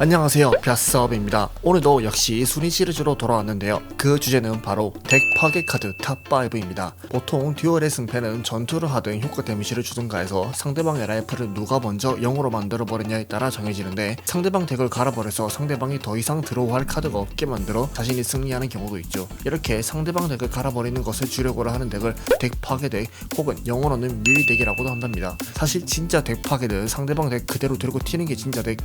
안녕하세요. 벼스업입니다. 오늘도 역시 순위 시리즈로 돌아왔는데요. 그 주제는 바로 덱 파괴 카드 탑5입니다. 보통 듀얼의 승패는 전투를 하든 효과 데미지를 주든가 해서 상대방의 라이프를 누가 먼저 0으로 만들어 버리냐에 따라 정해지는데 상대방 덱을 갈아버려서 상대방이 더 이상 들어오할 카드가 없게 만들어 자신이 승리하는 경우도 있죠. 이렇게 상대방 덱을 갈아버리는 것을 주력으로 하는 덱을 덱 파괴 덱 혹은 영어로는 밀 덱이라고도 한답니다. 사실 진짜 덱 파괴는 상대방 덱 그대로 들고 튀는 게 진짜 덱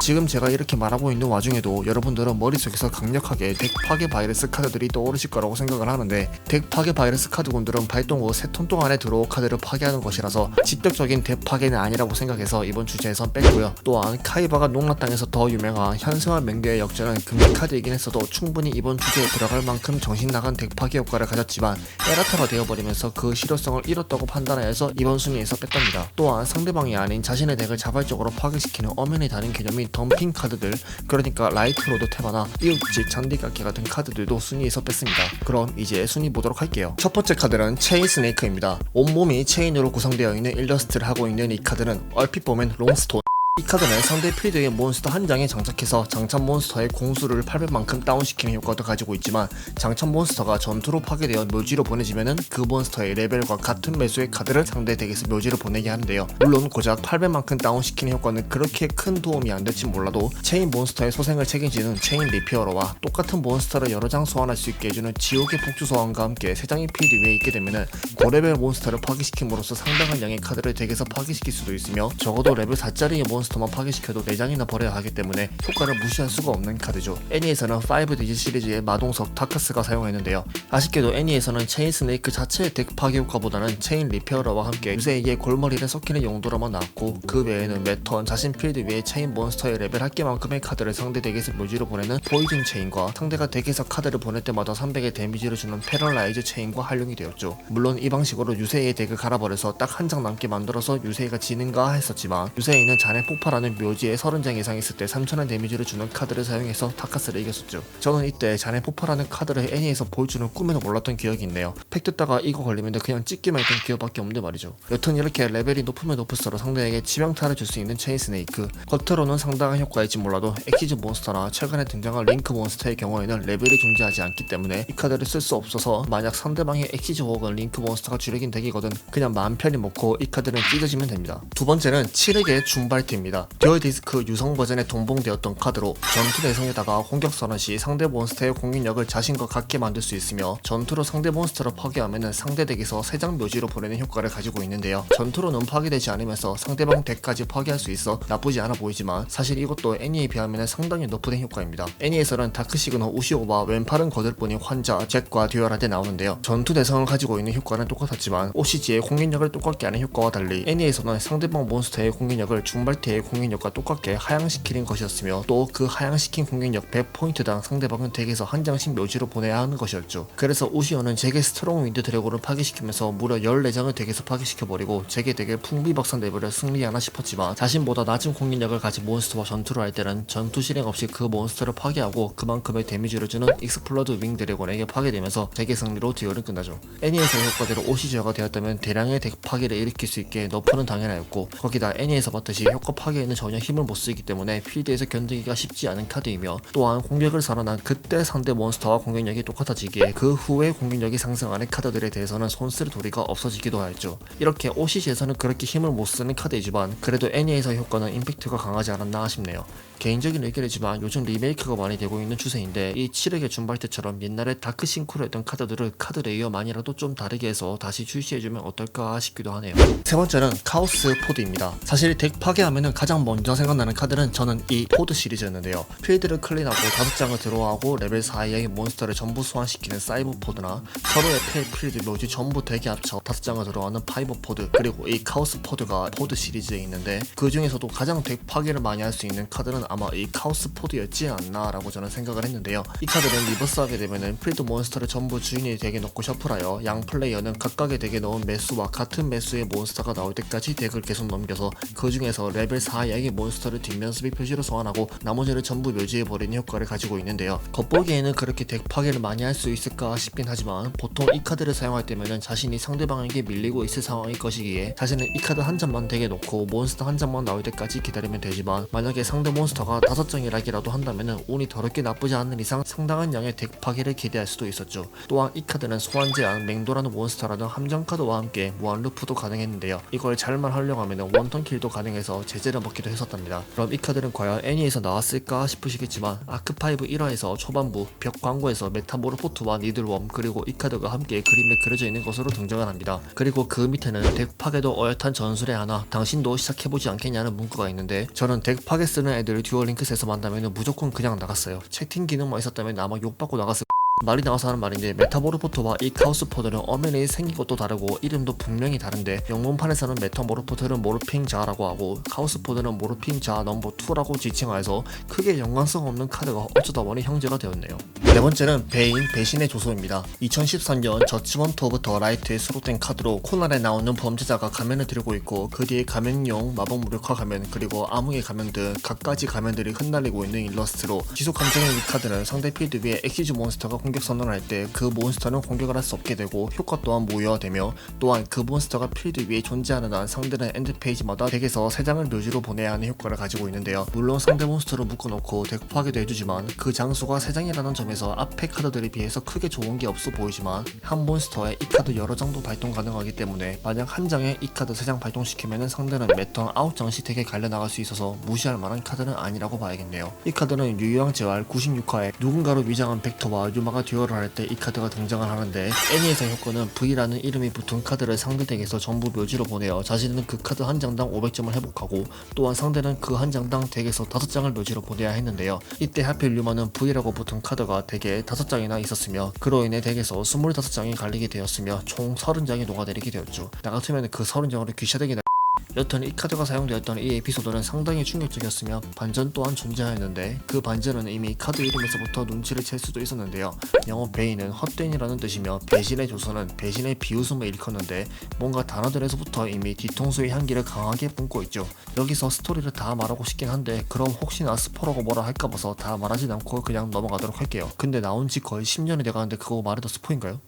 지금 제가 이렇게 말하고 있는 와중에도 여러분들은 머릿속에서 강력하게 덱 파괴 바이러스 카드들이 떠오르실 거라고 생각을 하는데 덱 파괴 바이러스 카드군들은 발동 후 3톤 동안에 들어온 카드를 파괴하는 것이라서 직접적인 덱 파괴는 아니라고 생각해서 이번 주제에선 뺐고요. 또한 카이바가 농라 땅에서 더 유명한 현생활 맹대의 역전은 금지 카드이긴 했어도 충분히 이번 주제에 들어갈 만큼 정신 나간 덱 파괴 효과를 가졌지만 에라타가 되어버리면서 그 실효성을 잃었다고 판단하여서 이번 순위에서 뺐답니다. 또한 상대방이 아닌 자신의 덱을 자발적으로 파괴시키는 엄연히 다른 개념인 덤핑 카드들 그러니까 라이트 로드 테바나 이웃집 잔디깎기 같은 카드들도 순위에서 뺐습니다. 그럼 이제 순위 보도록 할게요. 첫 번째 카드는 체인 스네이크입니다. 온몸이 체인으로 구성되어 있는 일러스트를 하고 있는 이 카드는 얼핏 보면 롱스톤 이 카드는 상대 필드의 몬스터 한 장에 장착해서 장착 몬스터의 공수를 800만큼 다운시키는 효과도 가지고 있지만 장착 몬스터가 전투로 파괴되어 묘지로 보내지면은 그 몬스터의 레벨과 같은 매수의 카드를 상대 덱에서 묘지로 보내게 하는데요. 물론 고작 800만큼 다운시키는 효과는 그렇게 큰 도움이 안 될지 몰라도 체인 몬스터의 소생을 책임지는 체인 리페어러와 똑같은 몬스터를 여러 장 소환할 수 있게 해주는 지옥의 폭주 소환과 함께 세 장의 필드 위에 있게 되면은 고레벨 몬스터를 파괴시킴으로써 상당한 양의 카드를 덱에서 파괴시킬 수도 있으며 적어도 레벨 4짜리의 몬스터 만 파괴시켜도 4장이나 버려야 하기 때문에 효과를 무시할 수가 없는 카드죠. 애니에서는 5디지 시리즈의 마동석 타카스가 사용했는데요. 아쉽게도 애니에서는 체인 스네이크 자체의 덱 파괴 효과보다는 체인 리페어러와 함께 유세에게 골머리를 썩히는 용도로만 나왔고 그 외에는 매턴 자신 필드 위에 체인 몬스터의 레벨 할 개만큼의 카드를 상대 덱에서 묘지로 보내는 포이즌 체인과 상대가 덱에서 카드를 보낼 때마다 300의 데미지를 주는 패럴라이즈 체인과 활용이 되었죠. 물론 이 방식으로 유세이의 덱을 갈아버려서 딱 한 장 남게 만들어서 유세이가 지는가 했었지만 유세이는 잔해 폭 발하는 묘지에 30장 이상 있을 때 3000의 데미지를 주는 카드를 사용해서 타카스를 이겼었죠. 저는 이때 잔해 폭발하는 카드를 애니에서 보여주는 꿈에도 몰랐던 기억이 있네요. 팩 뜯다가 이거 걸리면 그냥 찍기만 했던 기억밖에 없는데 말이죠. 여튼 이렇게 레벨이 높으면 높을수록 상대에게 치명타를 줄 수 있는 체인 스네이크 겉으로는 상당한 효과일지 몰라도 엑시즈 몬스터나 최근에 등장한 링크 몬스터의 경우에는 레벨이 존재하지 않기 때문에 이 카드를 쓸 수 없어서 만약 상대방의 엑시즈 혹은 링크 몬스터가 주력인 덱이거든 그냥 마음 편히 먹고 이 카드는 찢어지면 됩니다. 두 번째는 7획의 중발 티입니다. 듀얼 디스크 유성 버전에 동봉되었던 카드로 전투 내성에다가 공격 선언 시 상대 몬스터의 공격력을 자신과 같게 만들 수 있으며 전투로 상대 몬스터를 파괴하면 상대 덱에서 3장 묘지로 보내는 효과를 가지고 있는데요. 전투로는 파괴되지 않으면서 상대방 덱까지 파괴할 수 있어 나쁘지 않아 보이지만 사실 이것도 애니에 비하면 상당히 너프된 효과입니다. 애니에서는 다크 시그너 우시오와 왼팔은 거들 뿐인 환자, 잭과 듀얼할 때 나오는데요. 전투 대성을 가지고 있는 효과는 똑같았지만 OCG의 공격력을 똑같게 하는 효과와 달리 애니에서는 상대방 몬스터의 공격력을 중발 티의 공격력과 똑같게 하향시키는 것이었으며 또 그 하향시킨 공격력 100포인트당 상대방은 덱에서 한 장씩 묘지로 보내야 하는 것이었죠. 그래서 우시오는 잭의 스트롱 윈드 드래곤을 파괴시키면서 무려 14장을 덱에서 파괴시켜버리고 잭의 덱을 풍비박산 레벨을 승리하나 싶었지만 자신보다 낮은 공격력을 가진 몬스터와 전투를 할 때는 전투 실행 없이 그 몬스터를 파괴하고 그만큼의 데미지를 주는 익스플로드 윙 드래곤에게 파괴되면서 덱의 승리로 듀얼은 끝나죠. 애니에서 효과대로 오시저가 되었다면 대량의 덱 파괴를 일으킬 수 있게 너프는 당연하였고 거기다 애니에서 봤듯이 효과 파괴에는 전혀 힘을 못 쓰기 때문에 필드에서 견디기가 쉽지 않은 카드이며 또한 공격을 살아난 그때 상대 몬스터와 공격력이 똑같아지기에 그 후에 공격력이 상승하는 카드들에 대해서는 손쓸 도리가 없어지기도 하였죠. 이렇게 OCG에서는 그렇게 힘을 못 쓰는 카드이지만 그래도 애니에서 효과는 임팩트가 강하지 않았나 싶네요. 개인적인 의견이지만 요즘 리메이크가 많이 되고 있는 추세인데 이 7획의 준발 때처럼 옛날에 다크 싱크로 했던 카드들을 카드 레이어만이라도 좀 다르게 해서 다시 출시해주면 어떨까 싶기도 하네요. 세 번째는 카오스 포드입니다. 사실 덱 파괴하면은 가장 먼저 생각나는 카드는 저는 이 포드 시리즈였는데요. 필드를 클린하고 다섯 장을 들어하고 레벨 4 이하의 몬스터를 전부 소환시키는 사이버 포드나 서로의 패 필드 묘지 전부 덱에 합쳐 다섯 장을 들어가는 파이버 포드 그리고 이 카오스 포드가 포드 시리즈에 있는데 그 중에서도 가장 덱 파괴를 많이 할 수 있는 카드는 아마 이 카오스 포드였지 않나 라고 저는 생각을 했는데요. 이 카드는 리버스하게 되면은 필드 몬스터를 전부 주인의 덱에 넣고 셔플하여 양 플레이어는 각각의 덱에 넣은 매수와 같은 매수의 몬스터가 나올 때까지 덱을 계속 넘겨서 그 중에서 레벨 4약의 몬스터를 뒷면 수비 표시로 소환하고 나머지를 전부 묘지해버리는 효과를 가지고 있는데요. 겉보기에는 그렇게 덱 파괴를 많이 할 수 있을까 싶긴 하지만 보통 이 카드를 사용할 때면은 자신이 상대방에게 밀리고 있을 상황일 것이기에 자신은 이 카드 한 장만 덱에 놓고 몬스터 한 장만 나올 때까지 기다리면 되지만 만약에 상대 몬스터가 다섯 장이라기라도 한다면은 운이 더럽게 나쁘지 않는 이상 상당한 양의 덱 파괴를 기대할 수도 있었죠. 또한 이 카드는 소환 제한, 맹도라는 몬스터라는 함정 카드와 함께 무한 루프도 가능했는데요. 이걸 잘만 하려고 하면 원턴 킬도 가능해서 제재 를 먹기도 했었답니다. 그럼 이 카드는 과연 애니에서 나왔을까 싶으시겠지만 아크5 1화에서 초반부 벽 광고에서 메타모르포트와 니들웜 그리고 이 카드가 함께 그림에 그려져 있는 것으로 등장을 합니다. 그리고 그 밑에는 덱 파괴도 어엿한 전술의 하나 당신도 시작해보지 않겠냐는 문구가 있는데 저는 덱 파괴 쓰는 애들 듀얼링크스에서 만나면 무조건 그냥 나갔어요. 채팅 기능만 있었다면 아마 욕받고 나갔을 말이 나와서 하는 말인데 메타모르포트와 이 카오스포드는 엄연히 생긴 것도 다르고 이름도 분명히 다른데 영문판에서는 메타모르포트는 모르핑 자라고 하고 카오스포드는 모르핑 자 넘버 2라고 지칭하여서 크게 연관성 없는 카드가 어쩌다 보니 형제가 되었네요. 네 번째는 베인 배신의 조소입니다. 2013년 저치먼트 오브 더 라이트에 수록된 카드로 코난에 나오는 범죄자가 가면을 들고 있고 그 뒤에 가면용 마법 무력화 가면 그리고 암흑의 가면 등 각가지 가면들이 흩날리고 있는 일러스트로 지속 감정의 이 카드는 상대 필드 위에 엑시즈 몬스터가 공격 선언을 할 때 그 몬스터는 공격을 할 수 없게 되고 효과 또한 무효화되며 또한 그 몬스터가 필드 위에 존재하는 한 상대는 엔드 페이지마다 덱에서 3장을 묘지로 보내야 하는 효과를 가지고 있는데요. 물론 상대 몬스터를 묶어놓고 덱 파괴도 해주지만 그 장수가 3장이라는 점에서 앞에 카드들에 비해서 크게 좋은 게 없어 보이지만 한 몬스터에 이 카드 여러 장도 발동 가능하기 때문에 만약 한 장에 이 카드 3장 발동시키면 상대는 매턴 9장씩 덱에 갈려나갈 수 있어서 무시할 만한 카드는 아니라고 봐야겠네요. 이 카드는 유효왕 재활 96화에 누군가로 위장한 벡터와 유마가 듀얼을 할 때 이 카드가 등장을 하는데 애니에서 효과는 V라는 이름이 붙은 카드를 상대 덱에서 전부 묘지로 보내어 자신은 그 카드 한 장당 500점을 회복하고 또한 상대는 그 한 장당 덱에서 5장을 묘지로 보내야 했는데요. 이때 하필 유마는 V라고 붙은 카드가 덱에 5장이나 있었으며 그로 인해 덱에서 25장이 갈리게 되었으며 총 30장이 녹아내리게 되었죠. 나 같으면 그 30장으로 귀샤대기 나 여튼 이 카드가 사용되었던 이 에피소드는 상당히 충격적이었으며 반전 또한 존재하였는데 그 반전은 이미 카드 이름에서부터 눈치를 챌 수도 있었는데요. 영어 베인은 헛된이라는 뜻이며 배신의 조선은 배신의 비웃음을 일컫는데 뭔가 단어들에서부터 이미 뒤통수의 향기를 강하게 뿜고 있죠. 여기서 스토리를 다 말하고 싶긴 한데 그럼 혹시나 스포라고 뭐라 할까 봐서 다 말하진 않고 그냥 넘어가도록 할게요. 근데 나온 지 거의 10년이 돼가는데 그거 말해도 스포인가요?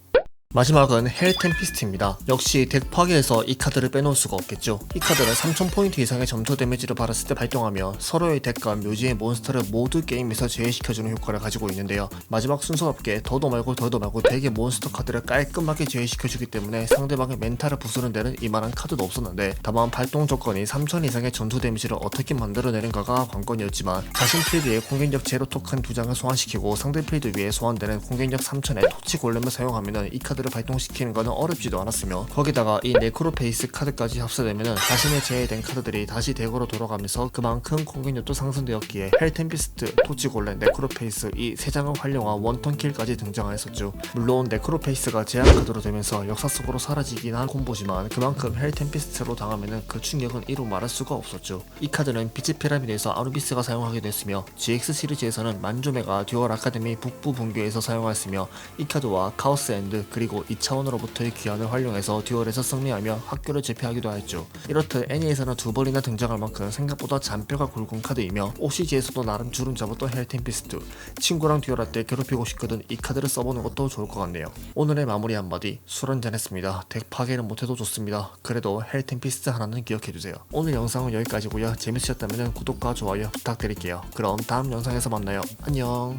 마지막은 헬 템피스트입니다. 역시 덱 파괴에서 이 카드를 빼놓을 수가 없겠죠. 이 카드는 3000포인트 이상의 점토 데미지를 받았을 때 발동하며 서로의 덱과 묘지의 몬스터를 모두 게임에서 제외시켜주는 효과를 가지고 있는데요. 마지막 순서답게 더도 말고 덜도 말고 덱의 몬스터 카드를 깔끔하게 제외시켜주기 때문에 상대방의 멘탈을 부수는 데는 이만한 카드도 없었는데 다만 발동 조건이 3000 이상의 전투 데미지를 어떻게 만들어내는가가 관건이었지만 자신 필드에 공격력 제로 토큰 두 장을 소환시키고 상대 필드 위에 소환되는 공격력 3000의 토치 골렘을 사용하면 이 카드 카드를 발동시키는 것은 어렵지도 않았으며 거기다가 이 네크로페이스 카드까지 합세되면 자신의 제외된 카드들이 다시 덱으로 돌아가면서 그만큼 공격력도 상승되었기에 헬템피스트, 토치골렘, 네크로페이스 이 세 장을 활용한 원턴 킬까지 등장하였었죠. 물론 네크로페이스가 제한 카드로 되면서 역사 속으로 사라지긴 한 콤보지만 그만큼 헬템피스트로 당하면 그 충격은 이루 말할 수가 없었죠. 이 카드는 빛의 피라미드에서 아누비스가 사용하게 됐으며 GX 시리즈에서는 만조메가 듀얼 아카데미 북부 분교에서 사용하였으며 이 카드와 카오스 앤드 그리고 그리고 2차원으로부터의 귀환을 활용해서 듀얼에서 승리하며 학교를 제패하기도 하였죠. 이렇듯 애니에서는 두 번이나 등장할 만큼 생각보다 잔뼈가 굵은 카드이며 OCG에서도 나름 주름 잡았던 헬템피스트 친구랑 듀얼할 때 괴롭히고 싶거든 이 카드를 써보는 것도 좋을 것 같네요. 오늘의 마무리 한마디 술 한잔했습니다. 덱 파괴는 못해도 좋습니다. 그래도 헬템피스트 하나는 기억해주세요. 오늘 영상은 여기까지고요. 재밌으셨다면 구독과 좋아요 부탁드릴게요. 그럼 다음 영상에서 만나요. 안녕